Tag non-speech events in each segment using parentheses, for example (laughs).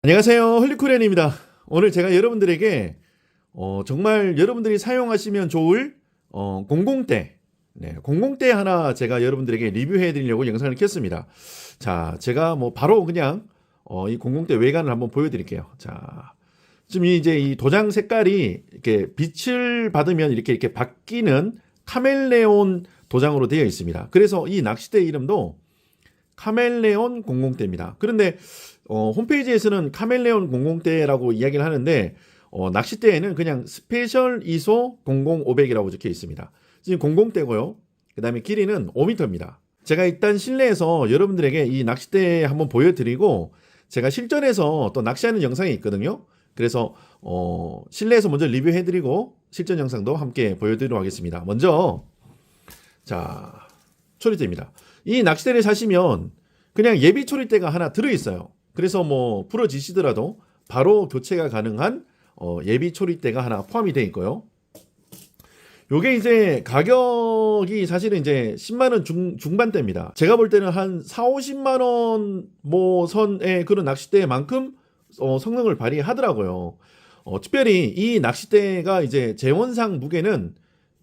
안녕하세요. 헐리코리안입니다. 오늘 제가 여러분들에게 어, 정말 여러분들이 사용하시면 좋을 어, 공공대 네, 공공대 하나 제가 여러분들에게 리뷰해 드리려고 영상을 켰습니다. 자, 제가 뭐 바로 그냥 어, 이 공공대 외관을 한번 보여 드릴게요. 자. 지금 이제 이 도장 색깔이 이렇게 빛을 받으면 이렇게 이렇게 바뀌는 카멜레온 도장으로 되어 있습니다. 그래서 이 낚싯대 이름도 카멜레온 공공대입니다. 그런데 어, 홈페이지에서는 카멜레온 공공대라고 이야기를 하는데 어, 낚싯대에는 그냥 스페셜 이소 00500이라고 적혀 있습니다. 지금 공공대고요. 그 다음에 길이는 5m입니다. 제가 일단 실내에서 여러분들에게 이 낚싯대 한번 보여드리고 제가 실전에서 또 낚시하는 영상이 있거든요. 그래서 어, 실내에서 먼저 리뷰해드리고 실전 영상도 함께 보여드리도록 하겠습니다. 먼저 자 초리대입니다. 이 낚싯대를 사시면 그냥 예비 초리대가 하나 들어있어요. 그래서 뭐 부러지시더라도 바로 교체가 가능한 어, 예비 초리대가 하나 포함이 되어 있고요. 요게 이제 가격이 사실은 이제 10만 원 중, 중반대입니다. 제가 볼 때는 한 4, 50만 원 뭐 선의 그런 낚싯대만큼 어, 성능을 발휘하더라고요. 어, 특별히 이 낚싯대가 이제 재원상 무게는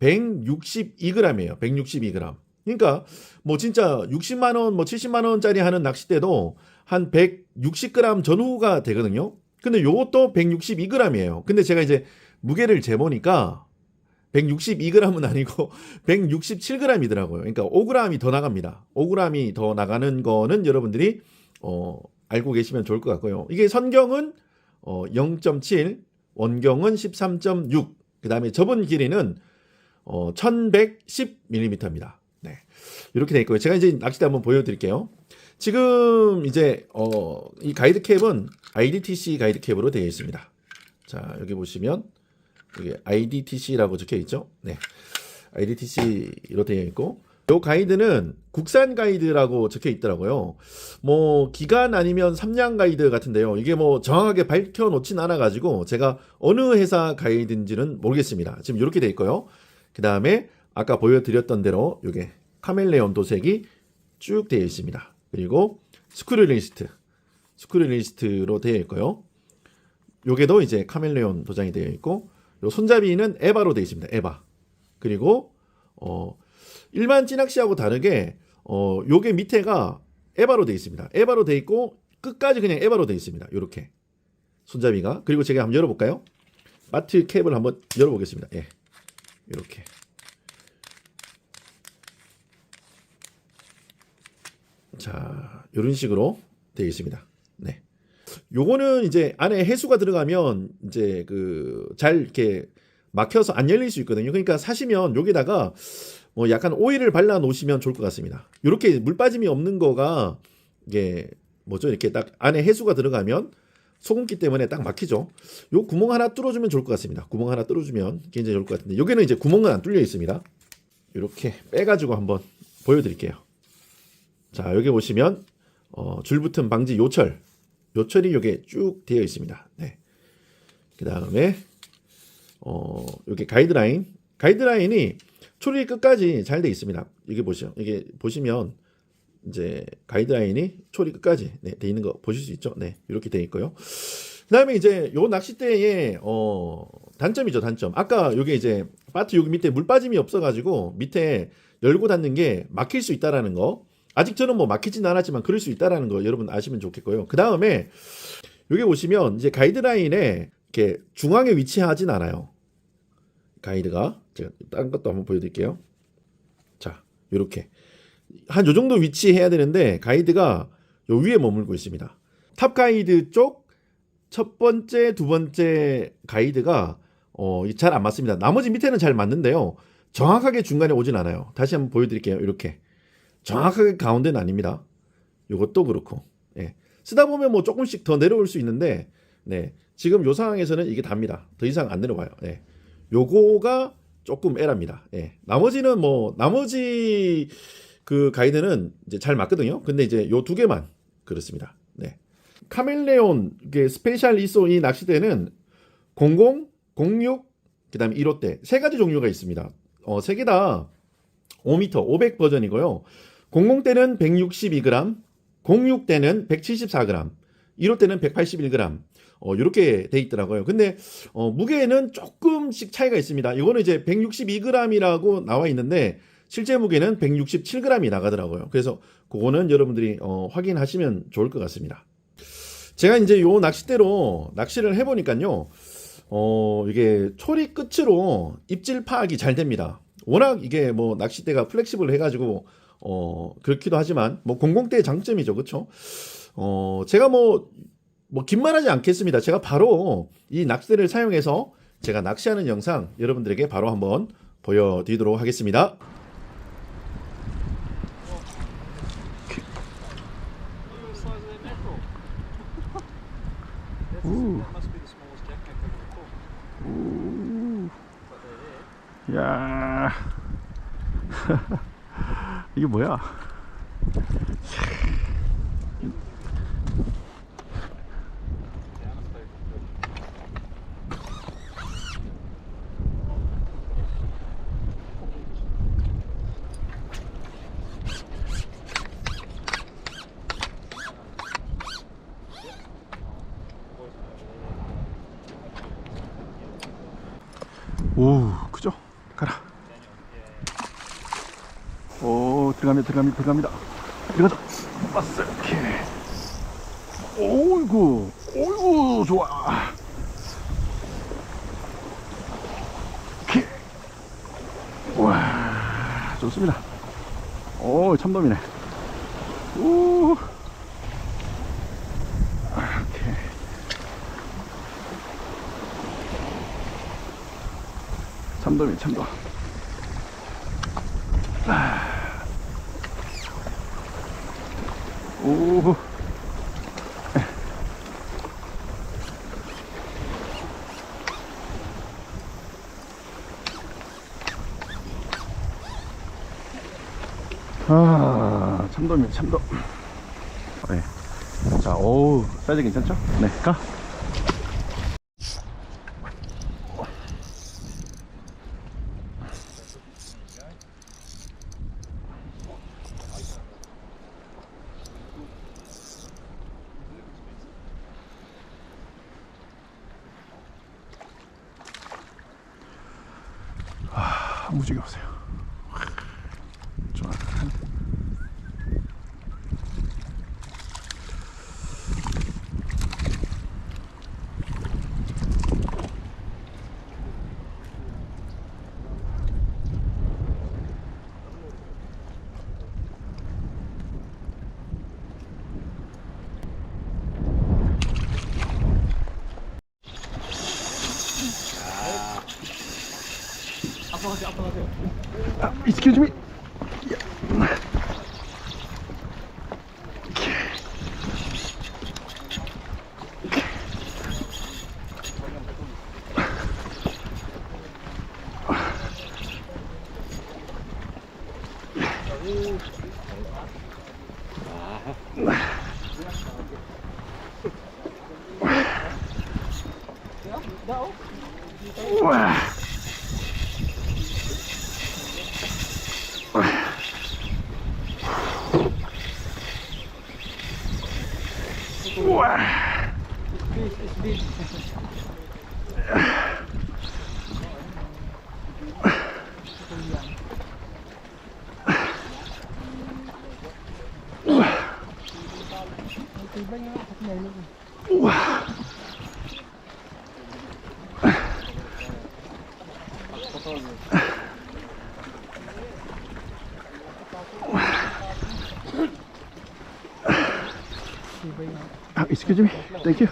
162g이에요. 162g. 그러니까 뭐 진짜 60만 원, 뭐 70만 원짜리 하는 낚싯대도 한 160g 전후가 되거든요. 근데 요것도 162g이에요. 근데 제가 이제 무게를 재보니까 162g은 아니고 (laughs) 167g이더라고요. 그러니까 5g이 더 나갑니다. 5g이 더 나가는 거는 여러분들이 어, 알고 계시면 좋을 것 같고요. 이게 선경은 어, 0.7, 원경은 13.6, 그 다음에 접은 길이는 어, 1110mm입니다. 네. 이렇게 돼 있고요. 제가 이제 낚싯대 한번 보여드릴게요. 지금 이제 어, 이 가이드 캡은 IDTC 가이드 캡으로 되어 있습니다. 자, 여기 보시면 여기 IDTC라고 적혀 있죠. 네. IDTC로 되어 있고 요 가이드는 국산 가이드라고 적혀 있더라고요. 뭐 기간 아니면 삼량 가이드 같은데요. 이게 뭐 정확하게 밝혀 놓진 않아 가지고 제가 어느 회사 가이드인지는 모르겠습니다. 지금 이렇게 돼 있고요. 그다음에 아까 보여드렸던 대로 이게 카멜레온 도색이 쭉 되어 있습니다. 그리고 스크류 리스트, 스크류 리스트로 되어 있고요. 요게도 이제 카멜레온 도장이 되어 있고 요 손잡이는 에바로 되어 있습니다. 에바. 그리고 어 일반 찌낚시하고 다르게 어 요게 밑에가 에바로 되어 있습니다. 에바로 되어 있고 끝까지 그냥 에바로 되어 있습니다. 요렇게 손잡이가 그리고 제가 한번 열어 볼까요? 마트 캡을 한번 열어 보겠습니다. 예, 이렇게 자 이런 식으로 되어 있습니다. 네. 요거는 이제 안에 해수가 들어가면 이제 그 잘 이렇게 막혀서 안 열릴 수 있거든요. 그러니까 사시면 여기다가 뭐 약간 오일을 발라 놓으시면 좋을 것 같습니다. 이렇게 물 빠짐이 없는 거가 이게 뭐죠? 이렇게 딱 안에 해수가 들어가면 소금기 때문에 딱 막히죠. 요 구멍 하나 뚫어주면 좋을 것 같습니다. 구멍 하나 뚫어주면 굉장히 좋을 것 같은데 여기는 이제 구멍은 안 뚫려 있습니다. 이렇게 빼가지고 한번 보여드릴게요. 자 여기 보시면 어, 줄붙음 방지 요철 요철이 요게 쭉 되어 있습니다. 네. 그 다음에 어 여기 가이드라인 가이드라인이 초리 끝까지 잘 돼 있습니다. 이게 보시죠. 이게 보시면 이제 가이드라인이 초리 끝까지 네, 돼 있는 거 보실 수 있죠. 네, 이렇게 돼 있고요. 그다음에 이제 요 낚싯대의 어 단점이죠, 단점. 아까 요게 이제 바트 여기 밑에 물 빠짐이 없어 가지고 밑에 열고 닫는 게 막힐 수 있다라는 거. 아직 저는 뭐 막히진 않았지만 그럴 수 있다라는 거 여러분 아시면 좋겠고요. 그 다음에 여기 보시면 이제 가이드라인에 이렇게 중앙에 위치하진 않아요. 가이드가 제가 다른 것도 한번 보여드릴게요. 자, 이렇게 한 요 정도 위치해야 되는데 가이드가 요 위에 머물고 있습니다. 탑 가이드 쪽 첫 번째, 두 번째 가이드가 어, 잘 안 맞습니다. 나머지 밑에는 잘 맞는데요. 정확하게 중간에 오진 않아요. 다시 한번 보여드릴게요. 이렇게 정확하게 가운데는 아닙니다. 요것도 그렇고 예. 쓰다 보면 뭐 조금씩 더 내려올 수 있는데 네. 지금 요 상황에서는 이게 답니다. 더 이상 안 내려와요. 예. 요거가 조금 에라입니다. 예. 나머지는 뭐 나머지 그 가이드는 이제 잘 맞거든요. 근데 이제 요 두 개만 그렇습니다. 네. 카멜레온 스페셜 이소 이 낚싯대는 00, 06, 그다음에 1호대 세 가지 종류가 있습니다. 어, 세 개 다 5m, 500 버전이고요. 00대는 162g, 06대는 174g, 이럴 때는 181g. 어, 이렇게 돼 있더라고요. 근데 어, 무게는 조금씩 차이가 있습니다. 이거는 이제 162g이라고 나와 있는데 실제 무게는 167g이 나가더라고요. 그래서 그거는 여러분들이 어, 확인하시면 좋을 것 같습니다. 제가 이제 요 낚싯대로 낚시를 해보니까요. 어, 이게 초리 끝으로 입질 파악이 잘 됩니다. 워낙 이게 뭐 낚싯대가 플렉시블 해가지고, 어, 그렇기도 하지만, 뭐 공공대의 장점이죠. 그쵸? 어, 제가 뭐, 뭐, 긴 말하지 않겠습니다. 제가 바로 이 낚싯대를 사용해서 제가 낚시하는 영상 여러분들에게 바로 한번 보여드리도록 하겠습니다. 야, 이게 뭐야? Down and people. 오, 그죠? 가라. 오, 들어갑니다, 들어갑니다, 들어갑니다. 들어가자. 왔어, 이렇게. 오이구, 오이구, 좋아. 이렇게. 와, 좋습니다. 오, 참돔이네. 오. 참돔이 참돔. 오. 아, 참돔이 참돔. 네. 자, 오, 사이즈 괜찮죠? 네, 가. 아, excuse me. 와. Uh, excuse me. Thank you.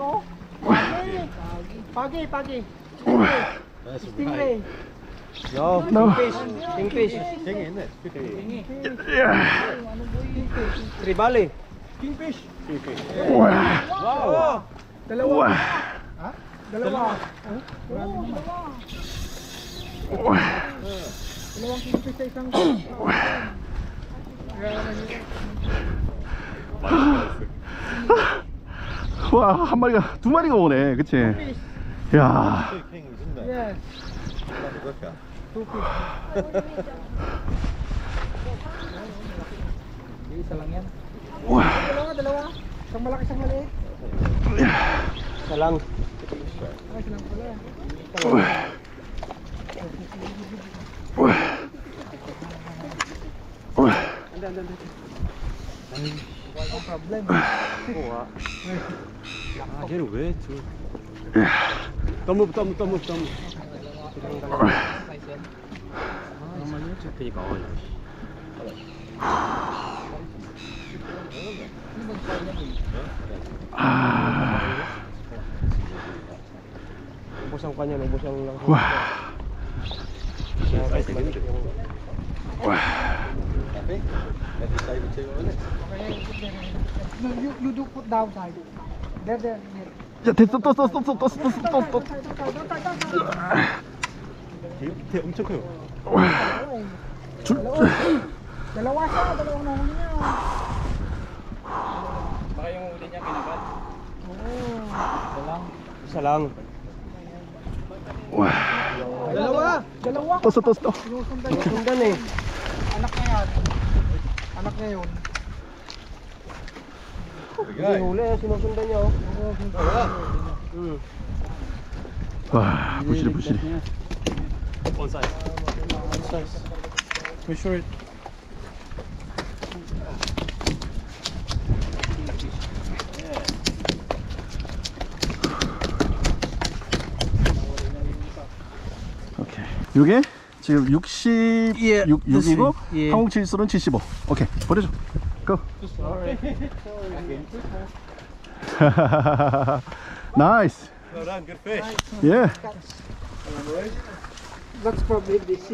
와. Pagi, pagi. 와. Stingray. No. Kingfish. 야. Tribali. 와. Wow. Dalawa. 와. Dalawa. 와. Dalawang kingfish sa isang 와, 한 마리가, 두 마리가 오네. 그치? 야 Yes. Two fish. Isa lang yan. 와. Dalawa, dalawa. Isang malaki, isang maliit. Isa lang. Ay, isa lang pala. No problem. 아, 쟤는 왜 저... 떠물 떠물 떠물 떠물 어, ang kanya, ubos ang lang. 와. No, you, you do put down side. There, there, there. 야, 됐어. 떴어, 떴어, 떴어, 떴어, 떴어. 밑에 엄청 커요. Dalawa. Dalawa siya, dalawa na niya. Baka yung huli niya kinabat. Oo. Isa lang. Isa lang. Wow. Dalawa. Dalawa. Tos, tos, tos. Sundan, sundan eh. Anak niya yan. Anak niya yun. Hindi huli, sinusundan niya oh. Niya. Hmm. Wah, busili, busili. On size. On size. Too short. 오케이. 요게 지금 60, 예, 6, 6이고 예. 한국 칠수는 75. 오케이. 버려줘. 고. 나이스. Well done, good fish. 예. That's probably this.